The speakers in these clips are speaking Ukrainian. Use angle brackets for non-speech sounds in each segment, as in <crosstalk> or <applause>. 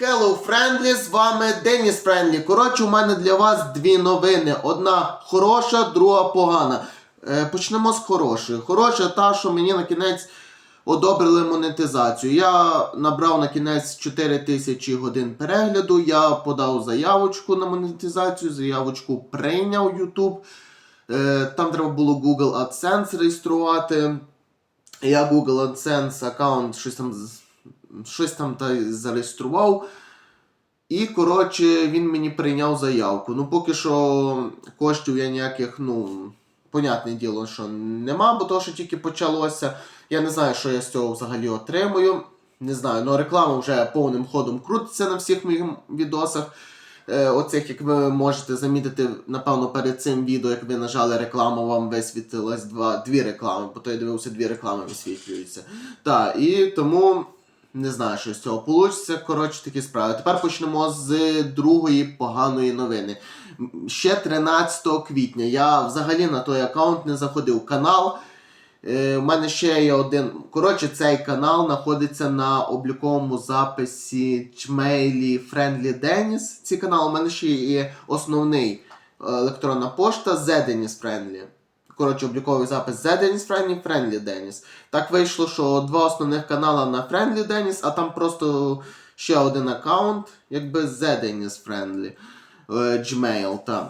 Hello, Friendly, з вами Деніс Френдлі. Коротше, у мене для вас дві новини. Одна хороша, друга погана. Е, почнемо з хорошої. Хороша та, що мені на кінець одобрили монетизацію. Я набрав на кінець 4000 годин перегляду. Я подав заявочку на монетизацію, заявочку прийняв YouTube. Е, там треба було Google AdSense реєструвати. Я Google AdSense аккаунт щось там щось там та зареєстрував. І, коротше, він мені прийняв заявку. Ну, поки що коштів я ніяких, ну, понятне діло, що нема, бо то, що тільки почалося. Я не знаю, що я з цього взагалі отримую. Не знаю, ну реклама вже повним ходом крутиться на всіх моїх відосах. Е, оцих, як ви можете замітити, напевно, перед цим відео, як ви нажали рекламу, вам висвітилось два, дві реклами, бо то я дивився, дві реклами висвітлюються. Так, і тому не знаю, що з цього вийде. Коротше, такі справи. Тепер почнемо з другої поганої новини. Ще 13 квітня я взагалі на той аккаунт не заходив. Канал. Е, У мене ще є один. Коротше, цей канал знаходиться на обліковому записі Чмейлі Friendly Dennis. Ці канал у мене ще є основний е, електронна пошта Dennis Friendly. Коротше, обліковий запис The Dennis Friendly, Friendly Dennis. Так вийшло, що два основних канала на Friendly Dennis, а там просто ще один аккаунт, якби The Dennis Friendly. Gmail, там.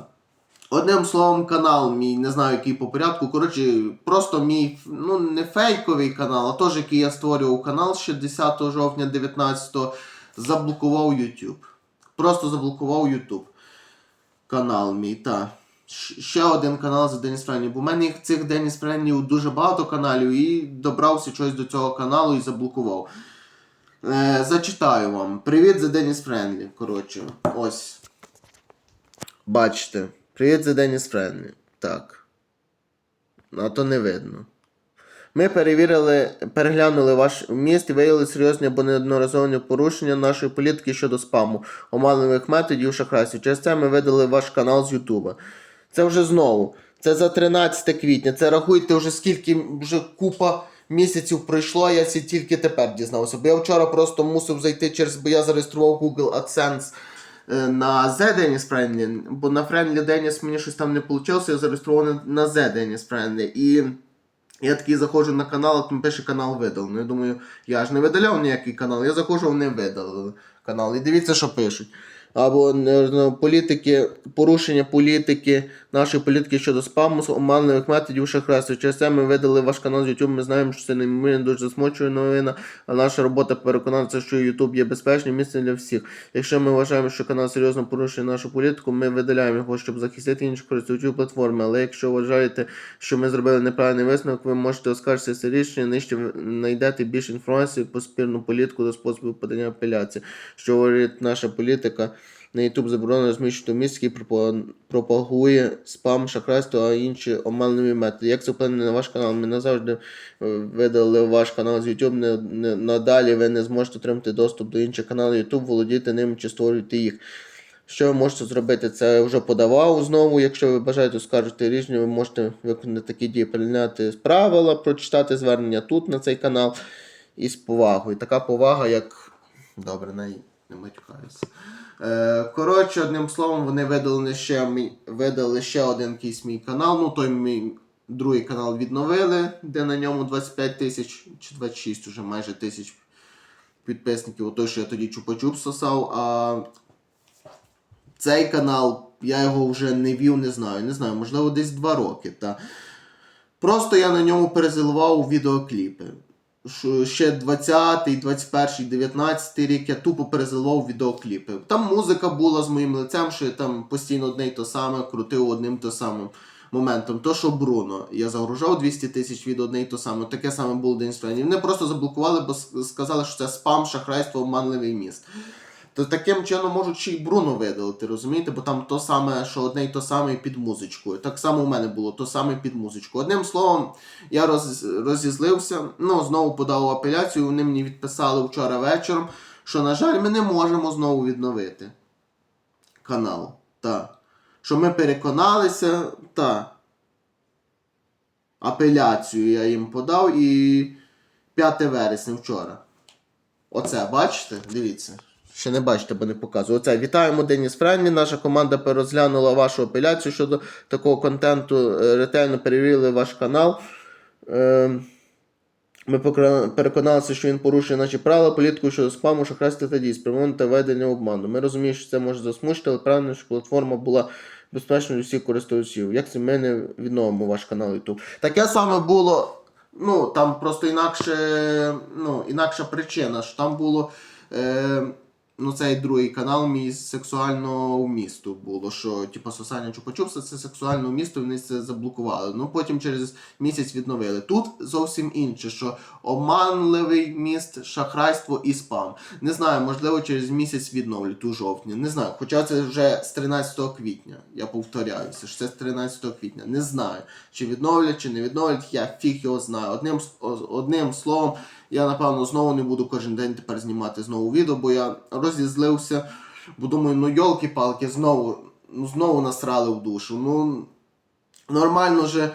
Одним словом, канал мій, не знаю, який по порядку. Коротше, просто мій, ну, не фейковий канал, а теж, який я створював канал ще 10 жовтня 19 заблокував YouTube. Просто заблокував YouTube. Канал мій, та. Ще один канал за Деніс Френні. Бо в мене їх цих Деніс Френні дуже багато каналів і добрався щось до цього каналу і заблокував. Е, зачитаю вам. Привіт за Деніс Френлі. Коротше, ось. Бачите. Привіт за Деніс Френлі. Так. А то не видно. Ми перевірили, переглянули ваш вміст і виявили серйозні або неодноразові порушення нашої політики щодо спаму, оманливих методів шахрайства. Через це ми видали ваш канал з Ютуба. Це вже знову. Це за 13 квітня. Це рахуйте вже скільки вже купа місяців пройшло, я сі тільки тепер дізнався. Бо я вчора просто мусив зайти через, бо я зареєстрував Google AdSense е, на Z Dennis Friendly, бо на Friendly Dennis мені щось там не вийшло, я зареєстрував на- на Z Dennis Friendly. І я такий заходжу на канал, а там пише канал видалено. Я думаю, я ж не видаляв ніякий канал, я заходжу, вони видалили канал. І дивіться, що пишуть. Або політики, порушення політики, нашої політики щодо спаму, оманливих методів шахрайства. Через це ми видали ваш канал з YouTube. Ми знаємо, що це не ми дуже засмучує новина, а наша робота переконатися, що YouTube є безпечним місцем для всіх. Якщо ми вважаємо, що канал серйозно порушує нашу політику, ми видаляємо його, щоб захистити інших користувачів платформи. Але якщо вважаєте, що ми зробили неправильний висновок, ви можете оскаржити це рішення. Нижче знайдете більше інформації про спірну політику та способів подання апеляції. Що говорить наша політика. На YouTube заборонено розміщувати місць, який пропагує спам, шахрайство, а інші оманливі методи. Як це вплине на ваш канал? Ми назавжди е, видали ваш канал з YouTube. Не, не, надалі ви не зможете отримати доступ до інших каналів YouTube, володіти ними чи створювати їх. Що ви можете зробити? Це я вже подавав знову. Якщо ви бажаєте оскаржити рішення, ви можете виконати такі дії, перейняти правила, прочитати звернення тут на цей канал і з повагою. Така повага, як. Добре, не матюкаюся. Е, коротше, одним словом, вони видали ще, видали ще один якийсь мій канал. Ну, той мій другий канал відновили, де на ньому 25 тисяч чи 26 уже майже тисяч підписників. Ото, що я тоді чупа-чуп сосав. А цей канал, я його вже не вів, не знаю. Не знаю, можливо, десь 2 роки. Та. Просто я на ньому перезаливав відеокліпи. Ще 20-й, 21-й, 19-й рік я тупо перезаливав відеокліпи. Там музика була з моїм лицем, що я там постійно одне й то саме крутив одним то самим моментом. То, що Бруно, я загружав 200 тисяч від одне й то саме. Таке саме було День Справді. Вони просто заблокували, бо сказали, що це спам, шахрайство, обманливий міст. То таким чином можуть ще й Бруно видалити, розумієте? Бо там то саме, що одне й то саме під музичкою. Так само у мене було, то саме під музичку. Одним словом, я роз, розізлився, ну, знову подав апеляцію, вони мені відписали вчора вечором, що, на жаль, ми не можемо знову відновити канал. Та. Що ми переконалися, та. Апеляцію я їм подав і 5 вересня вчора. Оце, бачите? Дивіться. Ще не бачите, бо не показую. Оце вітаємо Деніс Френлі. Наша команда перерозглянула вашу апеляцію щодо такого контенту. Е, Ретельно перевірили ваш канал. Е, Ми переконалися, що він порушує наші правила, політику щодо спаму, шахрайства та дій, спрямованого та ведення обману. Ми розуміємо, що це може засмучити, але правильно, що платформа була безпечною для всіх користувачів. Як це ми не відновимо ваш канал YouTube? Таке саме було. Ну, там просто інакше, ну, інакша причина, що там було. Е, ну, цей другий канал мій з сексуального вмісту було, що типу сосання чупа-чупса це сексуальне вмісту, вони це заблокували. Ну потім через місяць відновили. Тут зовсім інше, що обманливий міст, шахрайство і спам. Не знаю, можливо, через місяць відновлять у жовтні. Не знаю. Хоча це вже з 13 квітня. Я повторяюся, що це з 13 квітня. Не знаю, чи відновлять, чи не відновлять. Я фіг його знаю. Одним, одним словом, я напевно знову не буду кожен день тепер знімати знову відео, бо я розізлився. Бо думаю, ну йолки-палки, знову, ну знову насрали в душу. Ну нормально же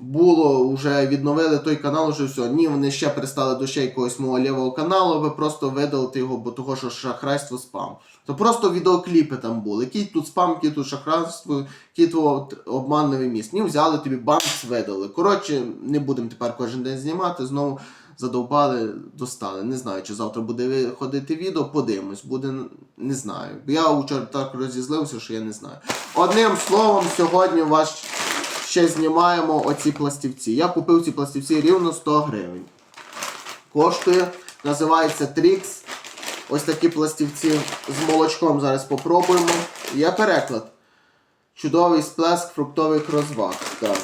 було, вже відновили той канал, вже все. Ні, вони ще перестали до ще якогось мого лівого каналу, ви просто видалите його, бо того, що шахрайство спам. То просто відеокліпи там були. Який тут спам, який тут шахрайство, який тут обманливий міст. Ні, взяли тобі бамс, видали. Коротше, не будемо тепер кожен день знімати, знову задовбали, достали. Не знаю, чи завтра буде виходити відео, подивимось, буде, не знаю. Я вчора так розізлився, що я не знаю. Одним словом, сьогодні вас ще знімаємо оці пластівці. Я купив ці пластівці рівно 100 гривень. Коштує, називається Трікс. Ось такі пластівці з молочком зараз попробуємо. Є переклад. Чудовий сплеск фруктових розваг. Так.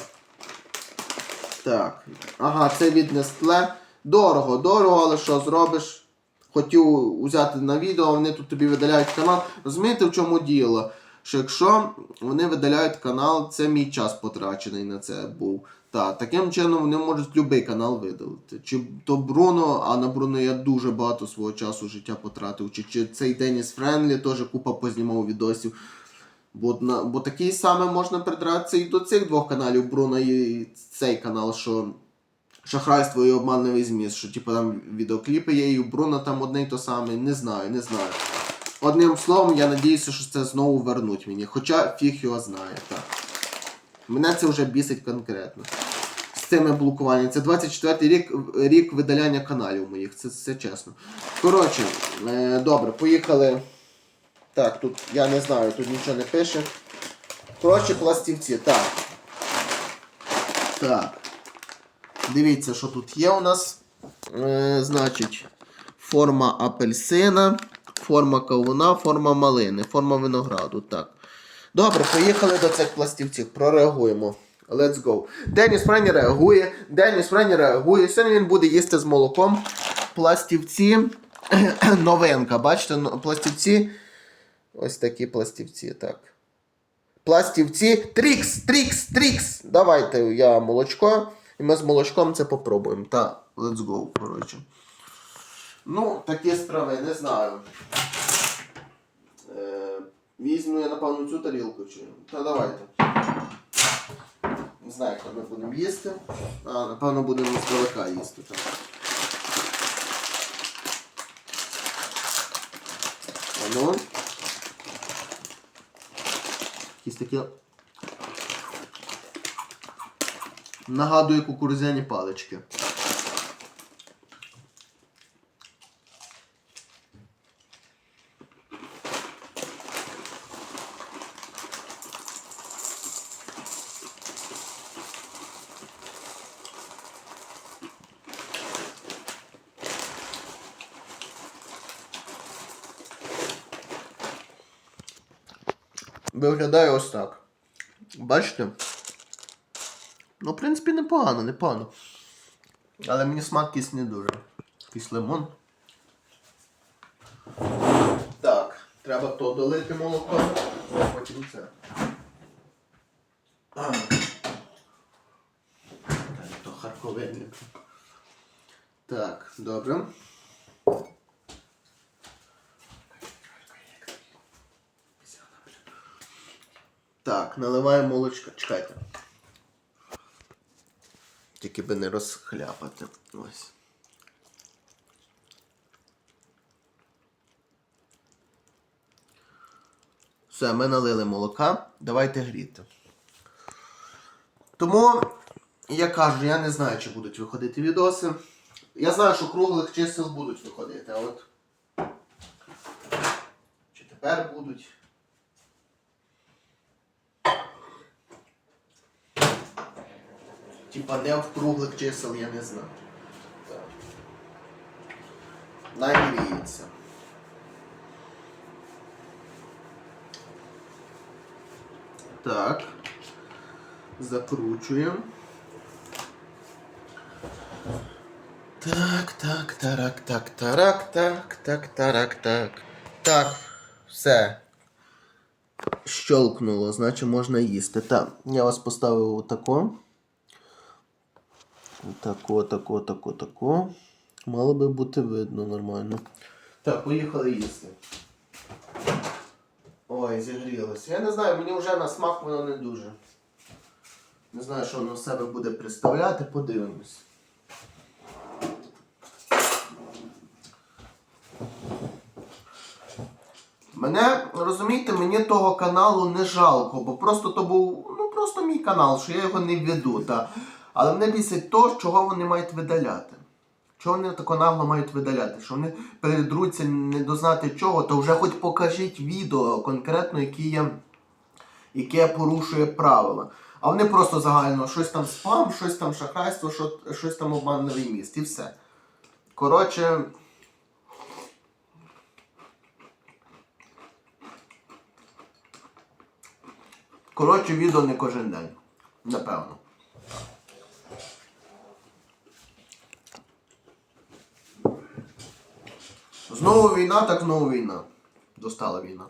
Так. Ага, це від Nestle. Дорого, дорого, але що зробиш? Хотів взяти на відео, вони тут тобі видаляють канал. Розумієте, в чому діло? Що якщо вони видаляють канал, це мій час потрачений на це був. Та, таким чином вони можуть будь-який канал видалити. Чи то Бруно, а на Бруно я дуже багато свого часу життя потратив. Чи, чи цей Деніс Френлі теж купа познімав відосів. Бо, на, бо такий саме можна придратися і до цих двох каналів Бруно і цей канал, що шахрайство і обманливий зміст, що типу там відеокліпи є, і у Бруно там одне й то саме. Не знаю, не знаю. Одним словом, я надіюся, що це знову вернуть мені. Хоча фіг його знає. Так. Мене це вже бісить конкретно. З цими блокуваннями. Це 24-й рік, рік видаляння каналів моїх, це, це чесно. Коротше, е, добре, поїхали. Так, тут я не знаю, тут нічого не пише. Коротше, пластівці. Так. Так. Дивіться, що тут є у нас. Е, значить, форма апельсина, форма кавуна, форма малини, форма винограду. Так. Добре, поїхали до цих пластівців. Прореагуємо. Let's go. Деніс Френі реагує. Деніс Френі реагує. Сьогодні він буде їсти з молоком. Пластівці. <clears throat> Новинка. Бачите, пластівці. Ось такі пластівці, так. Пластівці. Трікс, трікс, трікс. Давайте я молочко. І ми з молочком це попробуємо. Та, let's go, коротше. Ну, такі справи, не знаю. Е, візьму я, напевно, цю тарілку чи. Та давайте. Не знаю, як ми будемо їсти. А, напевно, будемо з далека їсти. Так. А ну. Якісь такі. Нагадує кукурудзяні палички. Виглядає ось так. Бачите? Ну, в принципі, непогано, непогано. Але мені смак кість не дуже. Якийсь лимон. Так, треба то долити молоко, а потім це. Так, то харковельник. Так, добре. Так, наливаємо молочко. Чекайте. Тільки би не розхляпати. Ось. Все, ми налили молока. Давайте гріти. Тому, я кажу, я не знаю, чи будуть виходити відоси. Я знаю, що круглих чисел будуть виходити, а от. Чи тепер будуть? Типа не в круглих чисел, я не знаю. Так. Нагріється. Так. Закручуємо. Так, так, тарак, так, тарак, так, так, тарак, так. Так, все. Щолкнуло, значить можна їсти. Так, я вас поставив отако. Тако, тако, тако, тако. Мало би бути видно нормально. Так, поїхали їсти. Ой, зігрілося. Я не знаю, мені вже на смак воно не дуже. Не знаю, що воно в себе буде представляти, подивимось. Мене, розумієте, мені того каналу не жалко, бо просто то був ну просто мій канал, що я його не веду. Та. Але мене бісить то, чого вони мають видаляти. Чого вони тако нагло мають видаляти? Що вони передруться не дознати чого, то вже хоч покажіть відео конкретно, які є, яке порушує правила. А вони просто загально щось там спам, щось там шахрайство, що, щось там обманливий міст і все. Коротше. Коротше, відео не кожен день. Напевно. Знову війна, так знову війна. Достала війна.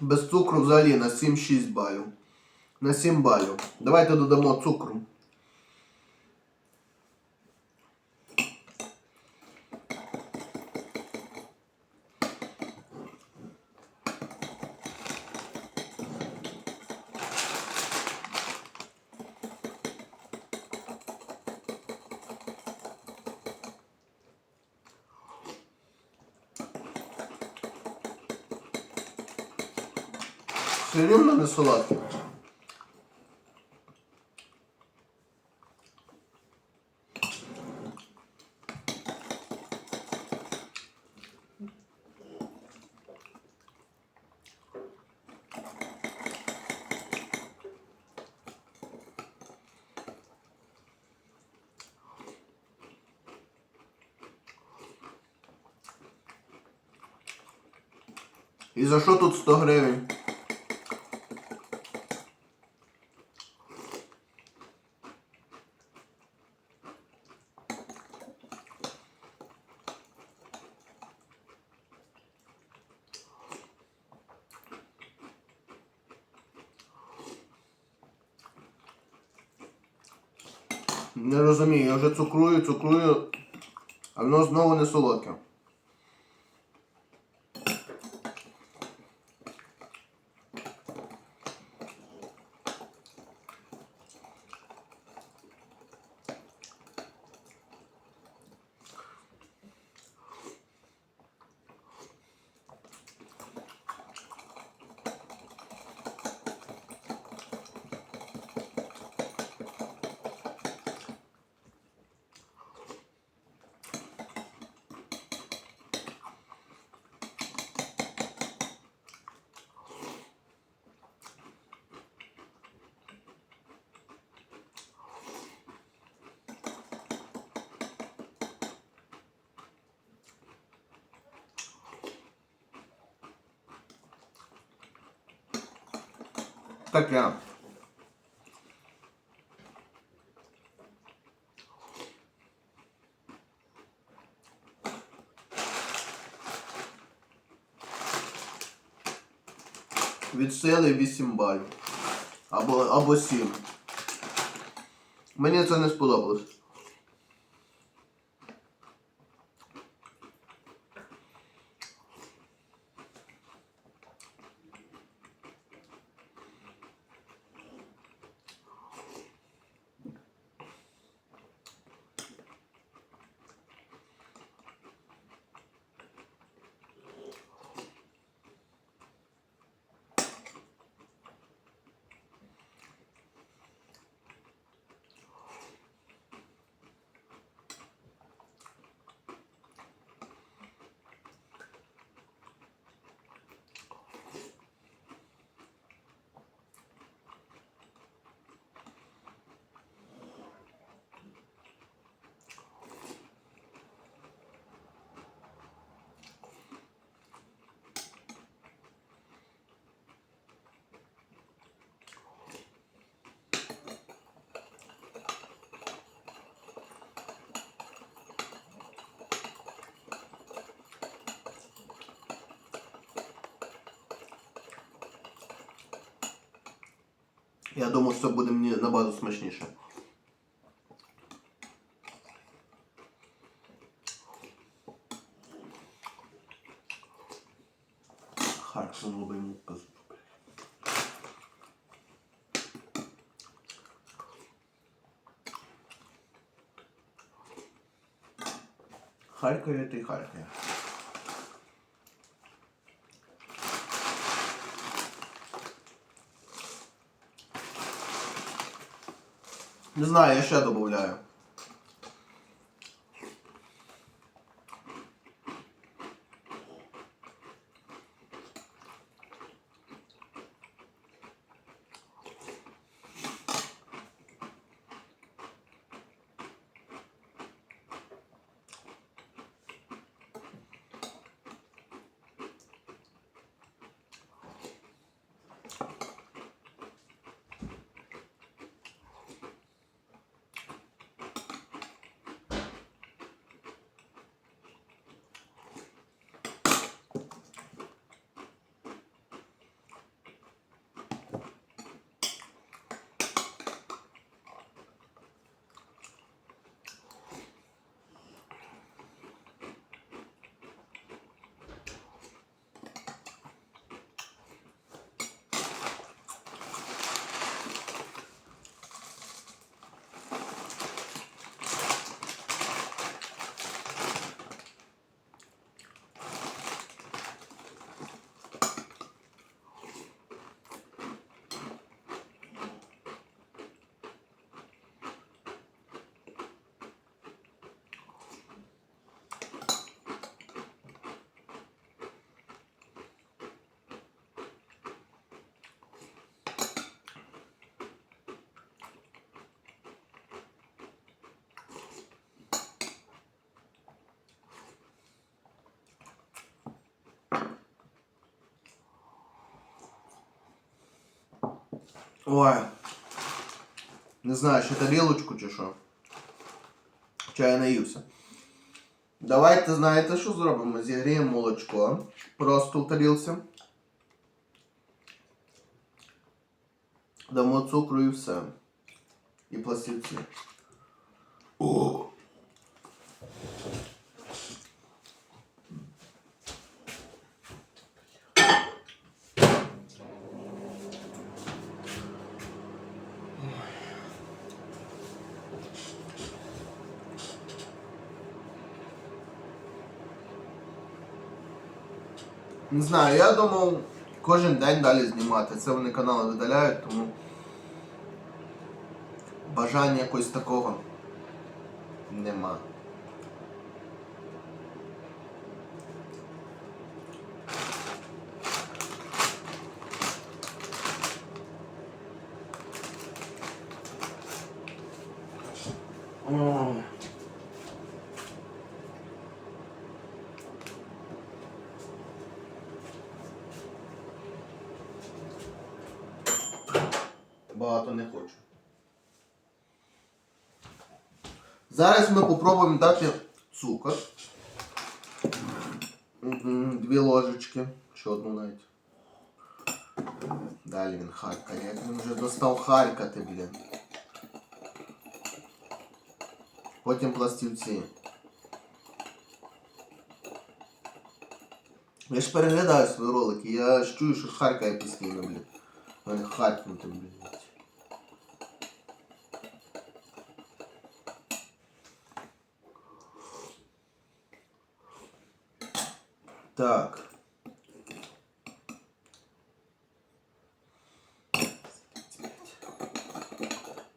Без цукру взагалі на 7-6 балів. На 7 балів. Давайте додамо цукру. Все рівно не солодке. І за що тут 100 гривень? Не розумію, я вже цукрую, цукрую, а воно знову не солодке. Таке. Від сили 8 балів. Або, або 7. Мені це не сподобалось. Я думаю, що це буде мені набагато смачніше. Харксон любимо казу. Харкає ти харкає. Не знаю, я ще додаю. Ой. Не знаю, ще тарілочку чи що. Чи я наївся. Давайте, знаєте, що зробимо? Зігріємо молочко. Просто в тарілці. Дамо цукру і все. І пластівці. О! Не знаю, я думав кожен день далі знімати. Це вони канали видаляють, тому бажання якось такого нема. Ой. Зараз ми попробуємо дати цукор. Мгм, Дві ложечки. Ще одну навіть. Далі він харкає. Як він вже достав харкати, блін. Потім пластівці. Я ж переглядаю свої ролики, я ж чую, що харкає постійно, блін. Мене харкнути, блін. Так.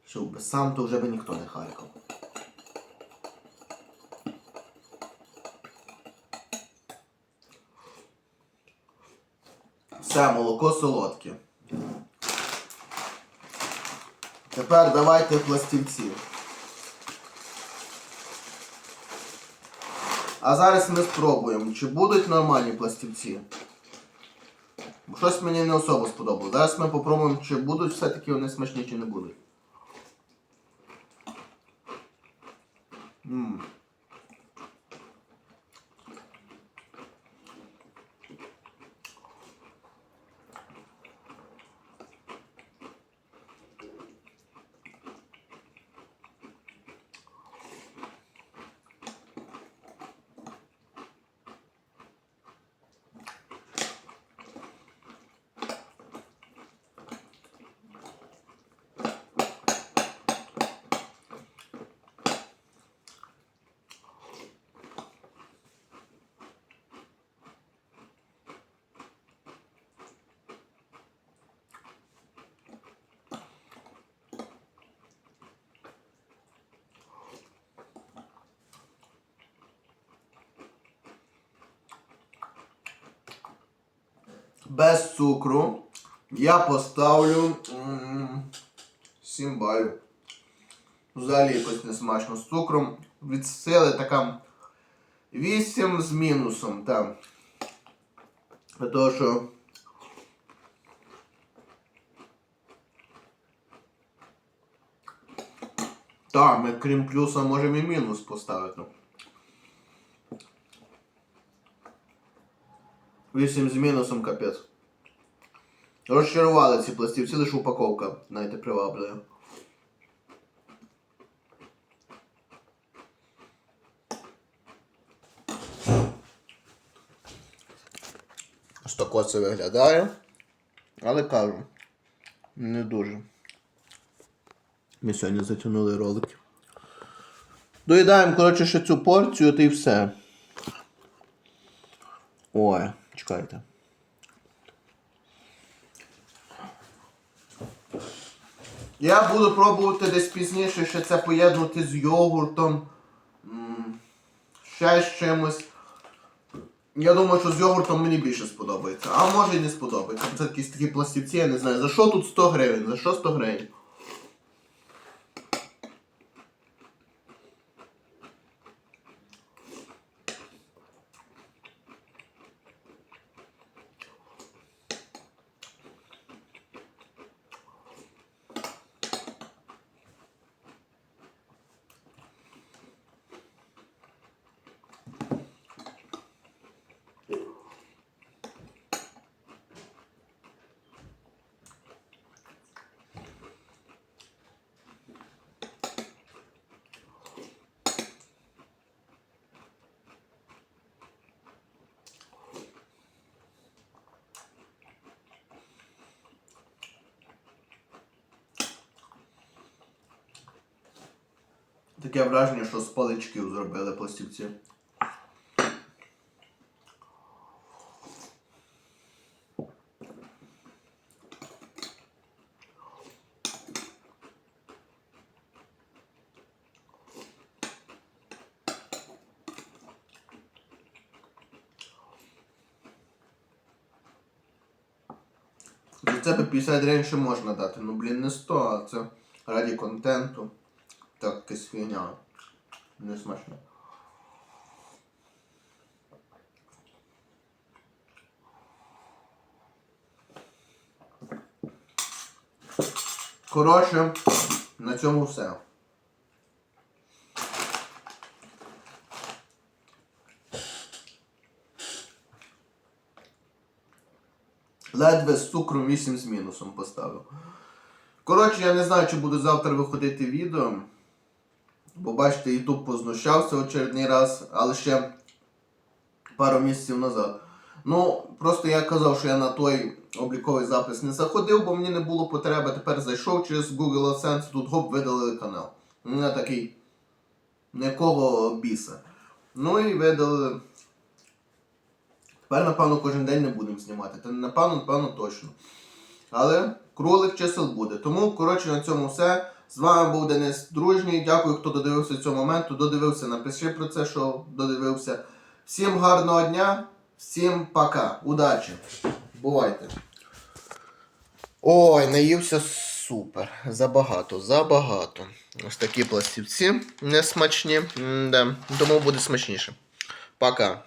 Щоб би сам, то вже би ніхто не харкав. Все, молоко солодке. Тепер давайте пластівці. А зараз ми спробуємо, чи будуть нормальні пластівці. Щось мені не особо сподобалось. Зараз ми попробуємо, чи будуть все-таки вони смачні, чи не будуть. М. без цукру я поставлю м, 7 балів. Взагалі якось не смачно. З цукром від сили така 8 з мінусом, так. Тому що Так, ми крім плюса можемо і мінус поставити. 8 з мінусом капець. Розчарували ці пластівці, лише упаковка, знаєте, приваблює. Ось тако це виглядає. Але кажу, не дуже. Ми сьогодні затягнули ролики. Доїдаємо, коротше, ще цю порцію, та й все. Ой, чекайте. Я буду пробувати десь пізніше ще це поєднувати з йогуртом. Ще з чимось. Я думаю, що з йогуртом мені більше сподобається. А може і не сподобається. Це якісь такі пластівці, я не знаю. За що тут 100 гривень? За що 100 гривень? Таке враження, що з паличків зробили пластівці. За це 50 гривень ще можна дати. Ну блін не 100, а це раді контенту. Так, якась. Не смачно. Коротше, на цьому все. Ледве з цукром 8 з мінусом поставив. Коротше, я не знаю, чи буде завтра виходити відео. Бо бачите, YouTube познущався очередний раз, але ще пару місяців назад. Ну, просто я казав, що я на той обліковий запис не заходив, бо мені не було потреби. Тепер зайшов через Google AdSense, тут гоп видалили канал. У мене такий якого біса. Ну і видалили. Тепер, напевно, кожен день не будемо знімати. Та напевно, напевно, точно. Але кролик чисел буде. Тому, коротше, на цьому все. З вами був Денис Дружній. Дякую, хто додивився цього моменту. Додивився, напиши про це, що додивився. Всім гарного дня, всім пока. Удачі. Бувайте. Ой, наївся супер. Забагато, забагато. Ось такі пластівці несмачні. М-да. Тому буде смачніше. Пока.